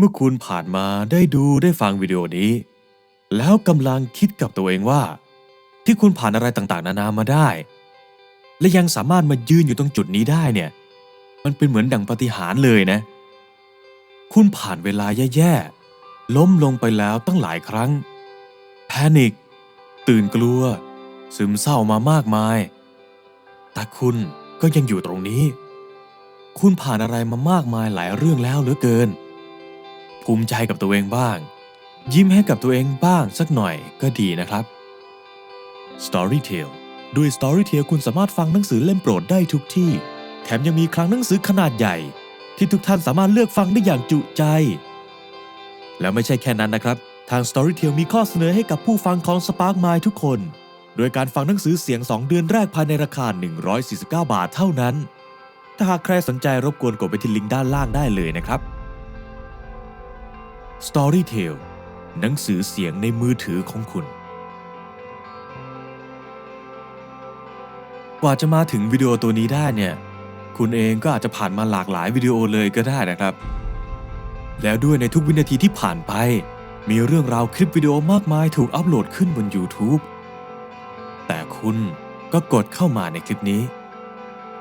เมื่อคุณผ่านมาได้ดูได้ฟังวิดีโอนี้ แล้วกำลังคิดกับตัวเองว่า ที่คุณผ่านอะไรต่างๆ นานามาได้ และยังสามารถมายืนอยู่ตรงจุดนี้ได้เนี่ย มันเป็นเหมือนดังปาฏิหารย์เลยนะ คุณผ่านเวลาแย่ๆ ล้มลงไปแล้วตั้งหลายครั้ง แพนิคตื่นกลัว ซึมเศร้ามามากมาย แต่คุณก็ยังอยู่ตรงนี้ คุณผ่านอะไรมามากมายหลายเรื่องแล้วเหลือเกิน ภูมิใจกับตัวเองบ้าง ยิ้มให้กับตัวเองบ้างสักหน่อยก็ดีนะครับ Storytel ด้วย Storytel คุณสามารถฟังหนังสือเล่มโปรดได้ทุกที่ แถมยังมีคลังหนังสือขนาดใหญ่ ที่ทุกท่านสามารถเลือกฟังได้อย่างจุใจ แล้วไม่ใช่แค่นั้นนะครับ ทาง Storytel มีข้อเสนอให้กับผู้ฟังของ Spark Mind ทุกคน โดยการฟังหนังสือเสียง 2 เดือนแรกภายในราคา 149 บาทเท่านั้น ถ้าหากใครสนใจรบกวนกดไปที่ลิงก์ด้านล่างได้เลยนะครับ Storytel หนังสือเสียงในมือถือของคุณ กว่าจะมาถึงวิดีโอตัวนี้ได้เนี่ย คุณเองก็อาจจะผ่านมาหลากหลายวิดีโอเลยก็ได้นะครับ แล้วด้วยในทุกวินาทีที่ผ่านไป มีเรื่องราวคลิปวิดีโอมากมายถูกอัปโหลดขึ้นบน YouTube แต่คุณก็กดเข้ามาในคลิปนี้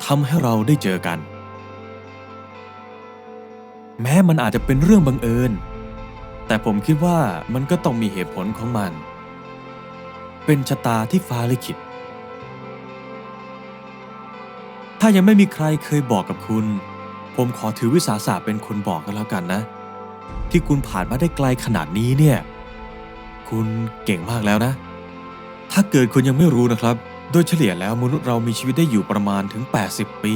ทำให้เราได้เจอกัน แม้มันอาจจะเป็นเรื่องบังเอิญ แต่ผมคิดว่ามันก็ต้องมีเหตุผลของมัน เป็นชะตาที่ฟ้าลิขิต ถ้ายังไม่มีใครเคยบอกกับคุณ ผมขอถือวิสาสะเป็นคนบอกกันแล้วกันนะ ที่คุณผ่านมาได้ไกลขนาดนี้เนี่ย คุณเก่งมากแล้วนะ ถ้าเกิดคุณยังไม่รู้นะครับ โดยเฉลี่ยแล้วมนุษย์เรามีชีวิตได้อยู่ประมาณถึง 80 ปี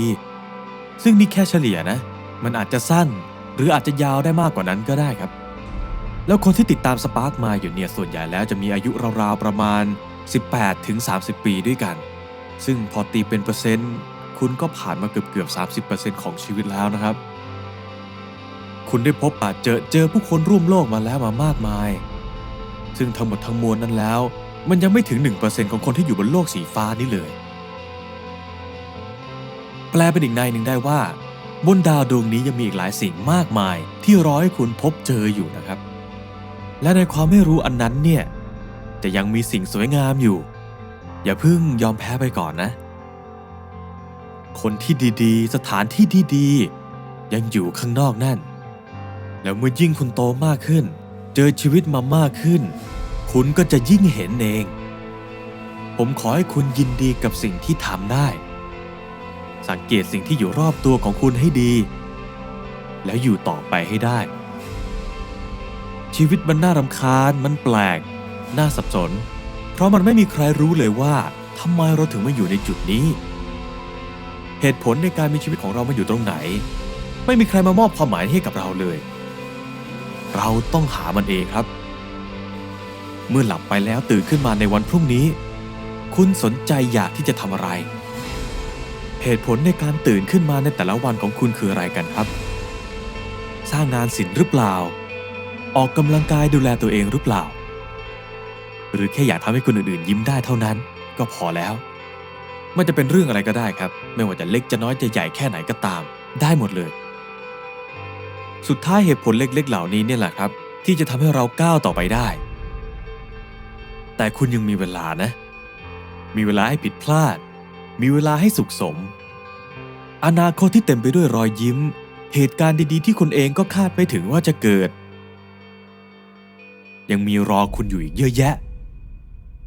ซึ่งนี่แค่เฉลี่ยนะ มันอาจจะสั้น หรืออาจจะยาวได้มากกว่านั้นก็ได้ครับ แล้วคนที่ติดตามสปาร์กมาอยู่เนี่ยส่วนใหญ่แล้วจะมีอายุราวๆประมาณ 18 ถึง 30 ปีด้วยกัน ซึ่งพอตีเป็นเปอร์เซ็นต์ คุณก็ผ่านมาเกือบเกือบ 30%ของชีวิตแล้วนะครับ คุณได้พบปะเจอเจอผู้คนร่วมโลกมาแล้วมามากมาย ซึ่งทั้งหมดทั้งมวลนั้นแล้ว มันยังไม่ถึง 1%ของคนที่อยู่บนโลกสีฟ้านี้เลย แปลเป็นอีกในหนึ่งได้ว่า บนดาวดวงนี้ยังมีอีกหลายสิ่งมากมาย ที่รอให้คุณพบเจออยู่นะครับ และในความไม่รู้อันนั้นเนี่ยจะยังมีสิ่งสวยงามอยู่ อย่าเพิ่งยอมแพ้ไปก่อนนะ คนที่ดีๆ สถานที่ที่ดียังอยู่ข้างนอกนั่น แล้วเมื่อยิ่งคุณโตมากขึ้น เจอชีวิตมามากขึ้น คุณก็จะยิ่งเห็นเอง ผมขอให้คุณยินดีกับสิ่งที่ทำได้ สังเกตสิ่งที่อยู่รอบตัวของคุณให้ดี แล้วอยู่ต่อไปให้ได้ ชีวิตมันน่ารำคาญ มันแปลก น่าสับสน เพราะมันไม่มีใครรู้เลยว่าทำไมเราถึงมาอยู่ในจุดนี้ เหตุผลในการมีชีวิตของเรามาอยู่ตรงไหน ไม่มีใครมามอบความหมายให้กับเราเลย เราต้องหามันเองครับ เมื่อหลับไปแล้วตื่นขึ้นมาในวันพรุ่งนี้ คุณสนใจอยากที่จะทำอะไร เหตุผลในการตื่นขึ้นมาในแต่ละวันของคุณคืออะไรกันครับ สร้างงานศิลป์หรือเปล่า ออกกำลังกายดูแลตัวเองหรือเปล่า หรือแค่อยากทำให้คนอื่นๆยิ้มได้เท่านั้น ก็พอแล้ว มันจะเป็นเรื่องอะไรก็ได้ครับ ไม่ว่าจะเล็กจะน้อยจะใหญ่แค่ไหนก็ตาม ได้หมดเลย สุดท้ายเหตุผลเล็กๆ เหล่านี้เนี่ยแหละครับ ที่จะทำให้เราก้าวต่อไปได้ แต่คุณยังมีเวลานะ มีเวลาให้ผิดพลาด มีเวลาให้สุขสม อนาคตที่เต็มไปด้วยรอยยิ้ม เหตุการณ์ดีๆ ที่คุณเองก็คาดไม่ถึงว่าจะเกิด ยังมีรอคุณอยู่อีกเยอะแยะ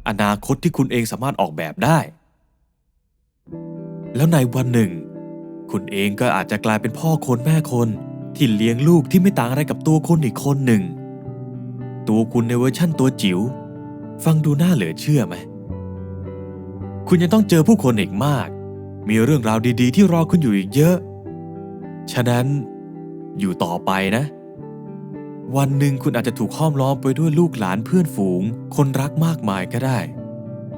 อนาคตที่คุณเองสามารถออกแบบได้ แล้วในวันหนึ่ง คุณเองก็อาจจะกลายเป็นพ่อคนแม่คนที่เลี้ยงลูกที่ไม่ต่างอะไรกับตัวคุณอีกคนหนึ่ง ตัวคุณในเวอร์ชั่นตัวจิ๋วฟังดูน่าเหลือเชื่อไหม คุณยังต้องเจอผู้คนอีกมาก มีเรื่องราวดีๆ ที่รอคุณอยู่อีกเยอะ ฉะนั้นอยู่ต่อไปนะ วันหนึ่งคุณอาจจะถูกห้อมล้อมไปด้วยลูกหลานเพื่อนฝูง คนรักมากมายก็ได้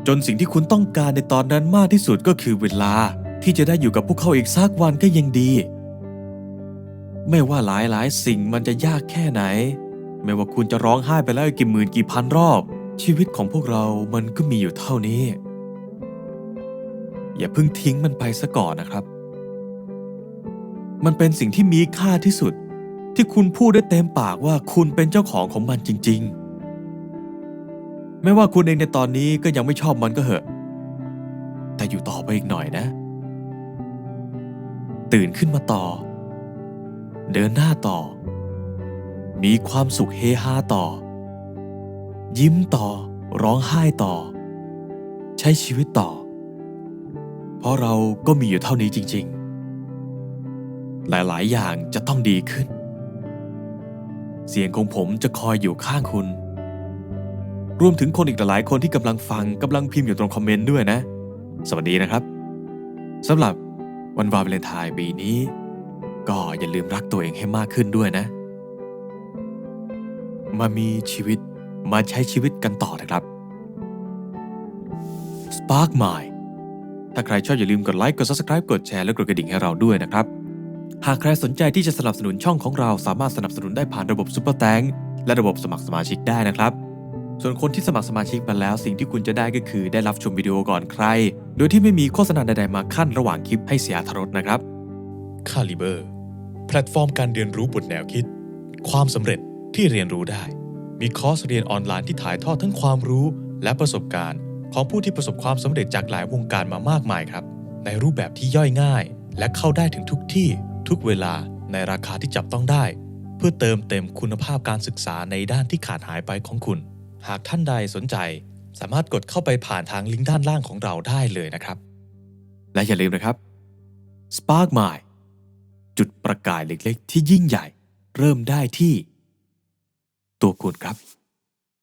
จนสิ่งที่คุณต้องการในตอนนั้นมากที่สุดก็คือเวลาที่จะได้อยู่กับพวกเขาอีกสักวันก็ยังดี ไม่ว่าหลายหลายสิ่งมันจะยากแค่ไหน ไม่ว่าคุณจะร้องไห้ไปแล้วกี่หมื่นกี่พันรอบ ชีวิตของพวกเรามันก็มีอยู่เท่านี้ อย่าเพิ่งทิ้งมันไปซะก่อนนะครับ มันเป็นสิ่งที่มีค่าที่สุด ที่คุณพูดได้เต็มปากว่าคุณเป็นเจ้าของของมันจริง ๆ ไม่ว่าคุณเองในตอนนี้ก็ยังไม่ชอบมันก็เหอะ แต่อยู่ต่อไปอีกหน่อยนะ ตื่นขึ้นมาต่อ เดินหน้าต่อ มีความสุขเฮฮาต่อ ยิ้มต่อ ร้องไห้ต่อ ใช้ชีวิตต่อ เพราะเราก็มีอยู่เท่านี้จริง ๆ หลาย ๆ อย่างจะต้องดีขึ้น เสียงของผมจะคอยอยู่ข้างคุณ รวมถึงคนอีกหลายคนที่กำลังฟังกำลังพิมพ์อยู่ตรงคอมเมนต์ด้วยนะ สวัสดีนะครับสำหรับวันวาเลนไทน์ปีนี้ ก็อย่าลืมรักตัวเองให้มากขึ้นด้วยนะ มามีชีวิตมาใช้ชีวิตกันต่อนะครับ Spark Mind ถ้าใครชอบอย่าลืมกดไลค์กด Subscribe กดแชร์และกดกระดิ่งให้เราด้วยนะครับ หากใครสนใจที่จะสนับสนุนช่องของเราสามารถสนับสนุนได้ผ่านระบบซุปเปอร์แตงและระบบสมัครสมาชิกได้นะครับ ส่วนคนที่สมัครสมาชิกมาแล้วสิ่งที่คุณจะได้ก็คือได้รับชมวิดีโอก่อนใคร โดยที่ไม่มีโฆษณาใดๆมาขั้นระหว่างคลิปให้เสียอรสนะครับคาลิเบอร์แพลตฟอร์มการเรียนรู้บนแนวคิด ความสำเร็จที่เรียนรู้ได้ มีคอร์สเรียนออนไลน์ที่ถ่ายทอดทั้งความรู้ และประสบการณ์ของผู้ที่ประสบความสำเร็จจากหลายวงการมามากมายครับ ในรูปแบบที่ย่อยง่าย และเข้าได้ถึงทุกที่ ทุกเวลาในราคาที่จับต้องได้ เพื่อเติมเต็มคุณภาพการศึกษาในด้านที่ขาดหายไปของคุณ หากท่านใดสนใจ สามารถกดเข้าไปผ่านทางลิงก์ด้านล่างของเราได้เลยนะครับ และอย่าลืมนะครับ Spark Mind จุดประกายเล็กๆ ที่ยิ่งใหญ่ เริ่มได้ที่ ตัวคุณครับ